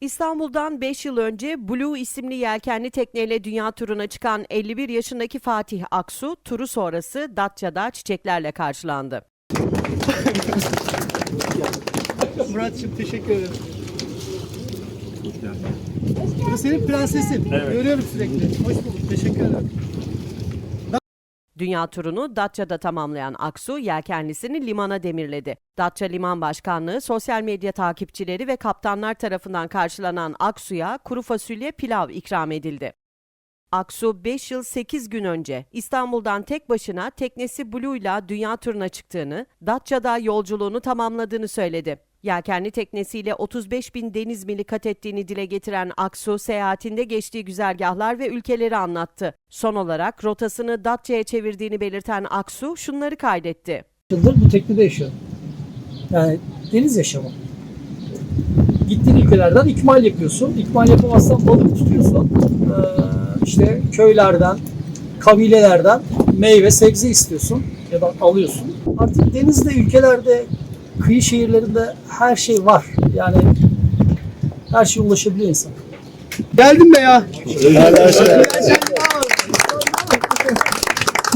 İstanbul'dan 5 yıl önce Blue isimli yelkenli tekneyle dünya turuna çıkan 51 yaşındaki Fatih Aksu, turu sonrası Datça'da çiçeklerle karşılandı. Murat'cığım teşekkür ederim. Bu senin prensesin. Görüyorum sürekli. Hoş bulduk. Teşekkür ederim. Dünya turunu Datça'da tamamlayan Aksu, yelkenlisini limana demirledi. Datça Liman Başkanlığı, sosyal medya takipçileri ve kaptanlar tarafından karşılanan Aksu'ya kuru fasulye pilav ikram edildi. Aksu 5 yıl 8 gün önce İstanbul'dan tek başına teknesi Blue'la dünya turuna çıktığını, Datça'da yolculuğunu tamamladığını söyledi. Yelkenli teknesiyle 35 bin deniz mili kat ettiğini dile getiren Aksu, seyahatinde geçtiği güzergahlar ve ülkeleri anlattı. Son olarak rotasını Datça'ya çevirdiğini belirten Aksu şunları kaydetti. yıldır bu teknede yaşıyorum. Yani deniz yaşamı. Gittiğin ülkelerden ikmal yapıyorsun. İkmal yapamazsan balık tutuyorsun. Ee, işte köylerden, kabilelerden meyve, sebze istiyorsun ya da alıyorsun. Artık denizde, ülkelerde, kıyı şehirlerinde her şey var. Yani her şey ulaşabiliyor insan. Geldin be ya.